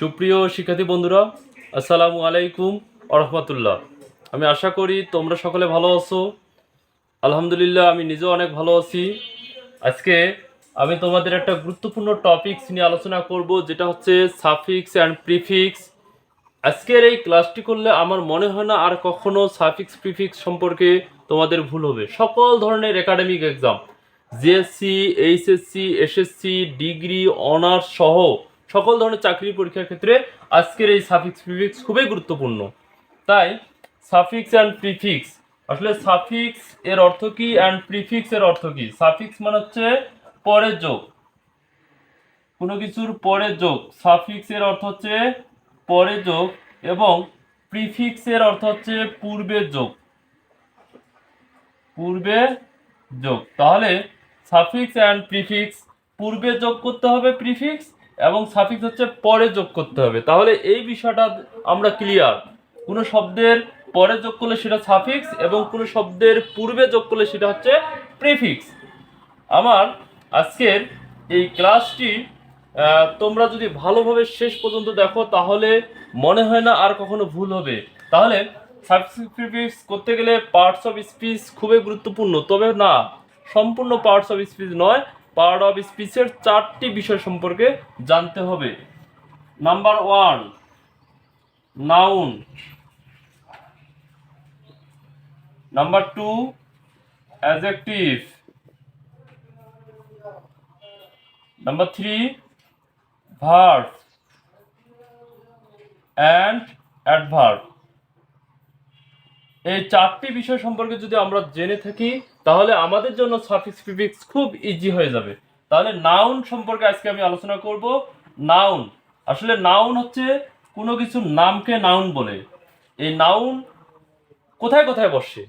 সুপ্রিয় শিক্ষার্থী বন্ধুরা, আসসালামু আলাইকুম আরহামতুল্লাহ আমি আশা করি তোমরা সকলে ভালো আছো। আলহামদুলিল্লাহ, আমি নিজেও অনেক ভালো আছি। আজকে আমি তোমাদের একটা গুরুত্বপূর্ণ টপিকস নিয়ে আলোচনা করব, যেটা হচ্ছে সাফিক্স অ্যান্ড প্রিফিক্স আজকের এই ক্লাসটি করলে আমার মনে হয় না আর কখনো সাফিক্স প্রিফিক্স সম্পর্কে তোমাদের ভুল হবে। সকল ধরনের academic exam JSC HSC SSC degree honours সহ সকল ধরনের চাকরির পরীক্ষার ক্ষেত্রে আজকের এই সাফিক্স প্রিফিক্স খুবই গুরুত্বপূর্ণ। তাই সাফিক্স অ্যান্ড প্রিফিক্স আসলে সাফিক্স এর অর্থ কি অ্যান্ড প্রিফিক্স এর অর্থ কি? সাফিক্স মানে হচ্ছে পরের যোগ। কোনো কিছুর পরে যোগ। সাফিক্স এর অর্থ হচ্ছে পরে যোগ এবং প্রিফিক্স এর অর্থ হচ্ছে পূর্বের যোগ। পূর্বে যোগ। তাহলে সাফিক্স অ্যান্ড প্রিফিক্স পূর্বে যোগ করতে হবে প্রিফিক্স এবং সাফিক্স হচ্ছে পরে যোগ করতে হবে। তাহলে এই বিষয়টা আমরা ক্লিয়ার কোনো শব্দের পরে যোগ করলে সেটা সাফিক্স এবং কোনো শব্দের পূর্বে যোগ করলে সেটা হচ্ছে প্রিফিক্স আমার আজকের এই ক্লাসটি তোমরা যদি ভালোভাবে শেষ পর্যন্ত দেখো, তাহলে মনে হয় না আর কখনো ভুল হবে। তাহলে সাবস্ক্রিপ্টিভস করতে গেলে পার্টস অফ স্পিচ খুবই গুরুত্বপূর্ণ। তবে না, সম্পূর্ণ পার্টস অফ স্পিচ নয় পার্ট অফ স্পিচের চারটি বিষয় সম্পর্কে জানতে হবে। Number one, noun. Number two adjective number three, verb. And adverb. এই চারটি বিষয় সম্পর্কে যদি আমরা জেনে থাকি তাহলে আমাদের জন্য সাফিক্স প্রিফিক্স খুব ইজি হয়ে যাবে। তাহলে নাউন সম্পর্কে আজকে আমি আলোচনা করব। নাউন আসলে নাউন হচ্ছে কোনো কিছু নামকে নাউন বলে। এই নাউন কোথায় কোথায় বসে?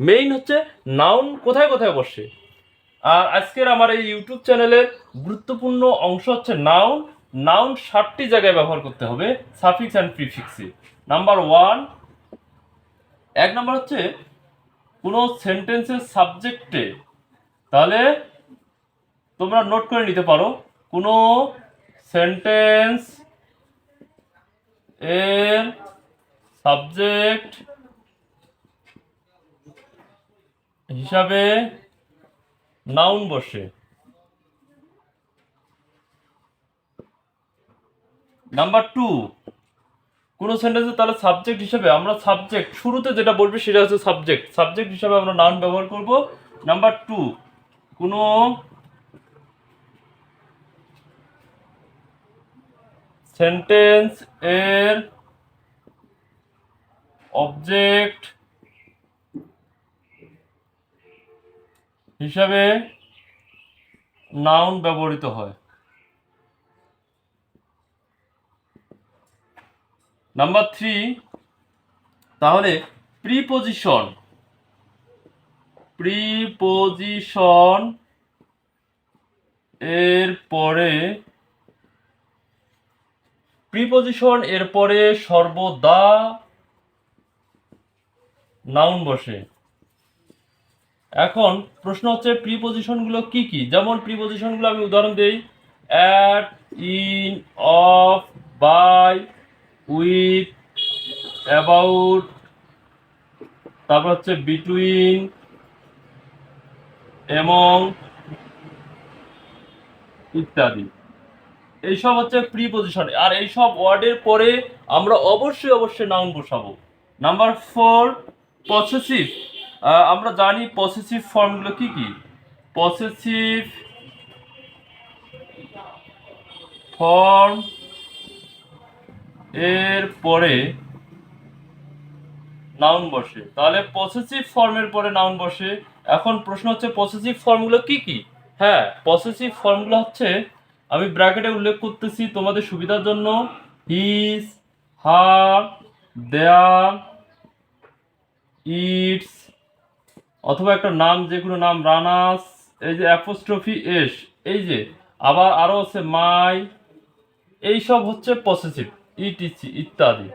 মেইন হচ্ছে নাউন কোথায় কোথায় বসে? আর আজকের আমার এই ইউটিউব চ্যানেলের গুরুত্বপূর্ণ অংশ হচ্ছে নাউন নাউন ষাটটি জায়গায় ব্যবহার করতে হবে সাফিক্স অ্যান্ড প্রিফিক্সে নাম্বার ওয়ান এক নম্বর হচ্ছে কোনো সেন্টেন্সের সাবজেক্টে তাহলে তোমরা নোট করে নিতে পারো। কোনো সেন্টেন্স এর সাবজেক্ট হিসাবে নাউন বসে। নাম্বার টু কোনো সেন্টেন্সে তাহলে সাবজেক্ট হিসেবে আমরা সাবজেক্ট শুরুতে যেটা বলবে সেটা হচ্ছে সাবজেক্ট সাবজেক্ট হিসাবে আমরা নাউন ব্যবহার করব। নাম্বার টু কোনো সেন্টেন্স এর অবজেক্ট হিসাবে নাউন ব্যবহৃত হয়। নাম্বার থ্রি তাহলে প্রিপোজিশন প্রিপোজিশন এর পরে প্রিপোজিশন এর পরে সর্বদা নাউন বসে। এখন প্রশ্ন হচ্ছে প্রিপোজিশনগুলো কি কি? যেমন প্রিপোজিশনগুলো আমি উদাহরণ দেই। At in of by with, about, তারপর হচ্ছে বিটুইন, এবং ইত্যাদি। এইসব হচ্ছে প্রিপোজিশন। আর এইসব ওয়ার্ডের পরে আমরা অবশ্যই অবশ্যই নাউন বসাবো। নাম্বার ফোর পসেসিভ আমরা জানি পসেসিভ ফর্মগুলো কি কি? পসেসিভ ফর্ম এর পরে নাউন বসে। তাহলে পসেসিভ ফর্মের পরে নাউন বসে। এখন প্রশ্ন হচ্ছে পসেসিভ ফর্মগুলো কি কি? হ্যাঁ পসেসিভ ফর্মগুলো হচ্ছে, আমি ব্র্যাকেটে উল্লেখ করতেছি তোমাদের সুবিধার জন্য। হিস হার দেয়ার ইটস অথবা একটা নাম, যে কোনো নাম রানাস এই যে অ্যাপোস্ট্রফি এস এই যে। আবার আরও আছে মাই এইসব হচ্ছে পসেসিভ ইটিসি ইত্যাদি।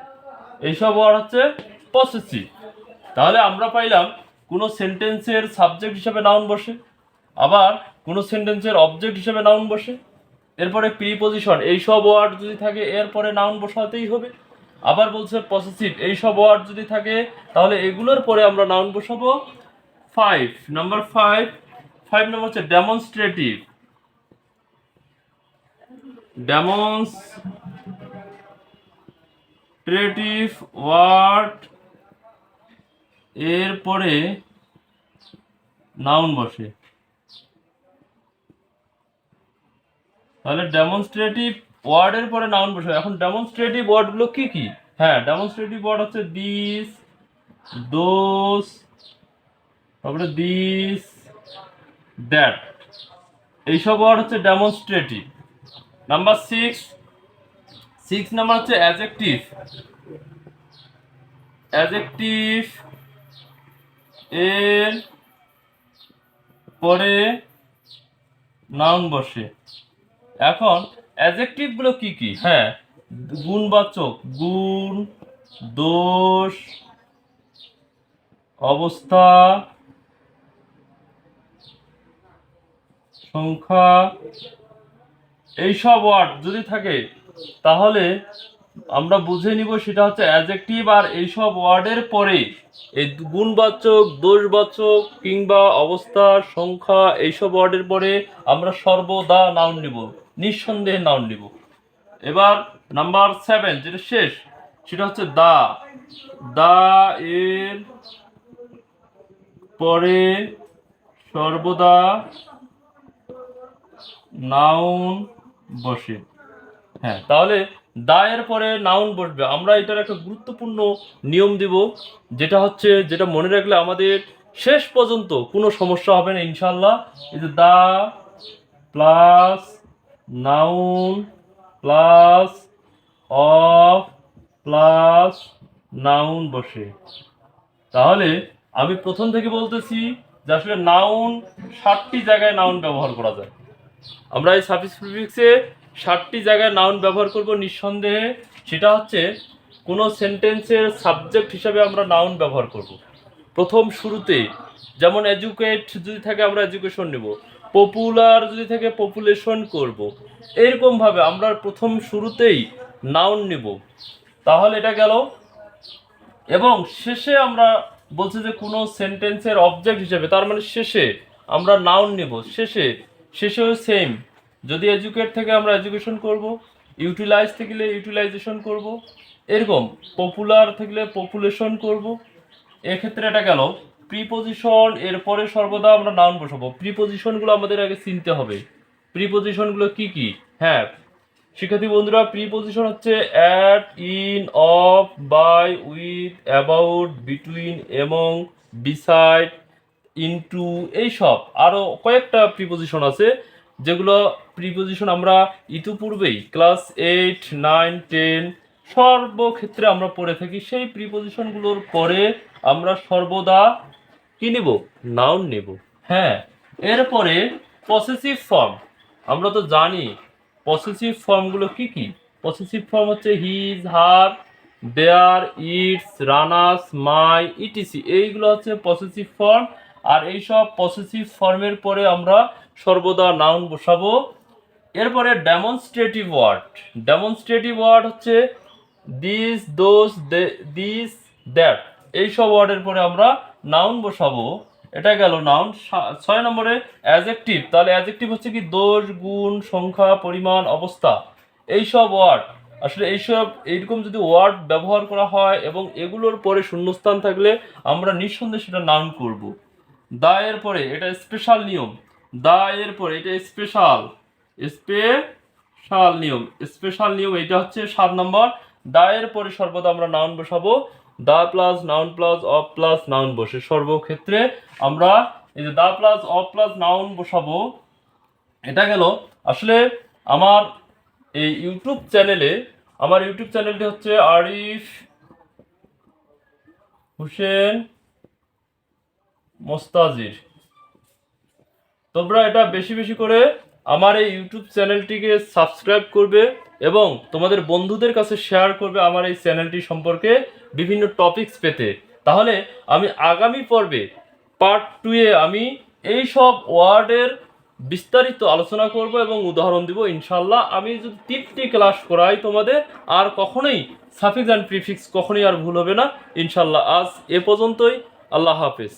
এইসব ওয়ার্ড হচ্ছে পসেসিভ তাহলে আমরা পাইলাম কোনো সেন্টেন্সের সাবজেক্ট হিসেবে নাউন বসে, আবার কোনো সেন্টেন্সের অবজেক্ট হিসেবে নাউন বসে, এরপরে প্রিপোজিশন এই সব ওয়ার্ড যদি থাকে, এরপরে নাউন বসাতেই হবে। আবার বলছে পসেসিভ এই সব ওয়ার্ড যদি থাকে, তাহলে এগুলোর পরে আমরা নাউন বসাবো five number five five number হচ্ছে ডেমনস্ট্রেটিভ ডেমনস্ট্রেটিভ ওয়ার্ড এর পরে নাউন বসে। তাহলে ডেমনস্ট্রেটিভ ওয়ার্ডের পরে নাউন বসে। এখন ডেমনস্ট্রেটিভ ওয়ার্ডগুলো কি কি? হ্যাঁ ডেমনস্ট্রেটিভ ওয়ার্ড হচ্ছে দিস দোস তারপরে দিস দ্যাট এইসব ওয়ার্ড হচ্ছে demonstrative number six six number হচ্ছে অ্যাজেক্টিভ অ্যাজেক্টিভ এর পরে নাউন বসে। এখন অ্যাজেক্টিভগুলো কি কি? হ্যাঁ গুণবাচক, গুণ, দোষ, অবস্থা, সংখ্যা, এইসব ওয়ার্ড যদি থাকে তাহলে আমরা বুঝে নিব সেটা হচ্ছে অ্যাজেক্টিভ আর এইসব ওয়ার্ডের পরে এই গুণবাচক, দোষবাচক কিংবা অবস্থা, সংখ্যা এইসব ওয়ার্ডের পরে আমরা সর্বদা নাউন নিব, নিঃসন্দেহে নাউন নিব। এবার নাম্বার সেভেন যেটা শেষ, সেটা হচ্ছে দা। দা এর পরে সর্বদা নাউন বসে। হ্যাঁ। তাহলে দায়ের পরে নাউন বসবে। আমরা এটার একটা গুরুত্বপূর্ণ নিয়ম দিব, যেটা হচ্ছে, যেটা মনে রাখলে আমাদের শেষ পর্যন্ত কোনো সমস্যা হবে না ইনশাল্লাহ এই যে the plus noun plus of plus noun বসে। তাহলে আমি প্রথম থেকে বলতেছি যে আসলে নাউন ষাটটি জায়গায় নাউন ব্যবহার করা যায়। আমরা এই সাফিক্স প্রিফিক্সে ষাটটি জায়গায় নাউন ব্যবহার করব নিঃসন্দেহে, সেটা হচ্ছে কোনো সেন্টেন্সের সাবজেক্ট হিসাবে আমরা নাউন ব্যবহার করব। প্রথম শুরুতে যেমন এডুকেট যদি থাকে আমরা এডুকেশন নেব পপুলার যদি থাকে পপুলেশন করব। এরকমভাবে আমরা প্রথম শুরুতেই নাউন নেব। তাহলে এটা গেল। এবং শেষে আমরা বলছি যে কোনো সেন্টেন্সের অবজেক্ট হিসেবে, তার মানে শেষে আমরা নাউন নেব। শেষে, শেষেও সেম যদি এডুকেট থেকে আমরা এডুকেশন করব ইউটিলাইজ থাকলে ইউটিলাইজেশন করব, এরকম পপুলার থাকলে পপুলেশন করব, এক্ষেত্রে এটা গেল। প্রিপোজিশন এরপরে সর্বদা আমরা নাউন বসাবো। প্রিপোজিশনগুলো আমাদের আগে চিনতে হবে। প্রিপোজিশনগুলো কি কি? হ্যাঁ শিক্ষার্থী বন্ধুরা প্রিপোজিশন হচ্ছে at in of by with about between এবং বিসাইড ইনটু এইসব। আরও কয়েকটা প্রিপোজিশন আছে। যেগুলো প্রিপোজিশন আমরা ইতিপূর্বেই ক্লাস এইট নাইন টেন সর্বক্ষেত্রে আমরা পড়ে থাকি, সেই প্রিপোজিশনগুলোর পরে আমরা সর্বদা কি নেব? নাউন নেব। হ্যাঁ এরপরে পসেসিভ ফর্ম আমরা তো জানি পসেসিভ ফর্মগুলো কি কি? পসেসিভ ফর্ম হচ্ছে his her their its Rana's my E T C এইগুলো হচ্ছে পসেসিভ ফর্ম আর এইসব পসেসিভ ফর্মের পরে আমরা সর্বদা নাউন বসাবো। এরপরে ডেমনস্ট্রেটিভ ওয়ার্ড ডেমনস্ট্রেটিভ ওয়ার্ড হচ্ছে দিস দোস দিস দ্যাট এইসব ওয়ার্ডের পরে আমরা নাউন বসাবো। এটা গেল নাউন ছয় নম্বরে অ্যাজেক্টিভ তাহলে অ্যাজেক্টিভ হচ্ছে কি দোষ, গুণ, সংখ্যা, পরিমাণ, অবস্থা। এইসব ওয়ার্ড আসলে এইসব এইরকম যদি ওয়ার্ড ব্যবহার করা হয় এবং এগুলোর পরে শূন্যস্থান থাকলে আমরা নিঃসন্দেহে সেটা নাউন করব। দায়ের পরে এটা স্পেশাল নিয়ম। দা এর পরে এটা স্পেশাল স্পেশাল নিয়ম স্পেশাল নিয়ম এটা হচ্ছে সাত নম্বর। দা এর পরে সর্বদা আমরা নাউন বসাবো। The plus noun plus of plus noun বসে সর্বক্ষেত্রে আমরা এই যে the plus of plus noun বসাবো। এটা গেল। আসলে আমার এই ইউটিউব চ্যানেলে, আমার ইউটিউব চ্যানেলটি হচ্ছে আরিফ হোসেন মোস্তাজির। তোমরা এটা বেশি বেশি করে আমার এই ইউটিউব চ্যানেলটিকে সাবস্ক্রাইব করবে এবং তোমাদের বন্ধুদের কাছে শেয়ার করবে আমার এই চ্যানেলটি সম্পর্কে বিভিন্ন টপিকস পেতে। তাহলে আমি আগামী পর্বে পার্ট টুয়ে আমি এই সব ওয়ার্ডের বিস্তারিত আলোচনা করব এবং উদাহরণ দিব। ইনশাল্লাহ আমি যদি তিনটি ক্লাস করাই তোমাদের, আর কখনোই সাফিক্স অ্যান্ড প্রিফিক্স কখনোই আর ভুল হবে না। ইনশাল্লাহ আজ এ পর্যন্তই। আল্লাহ হাফেজ।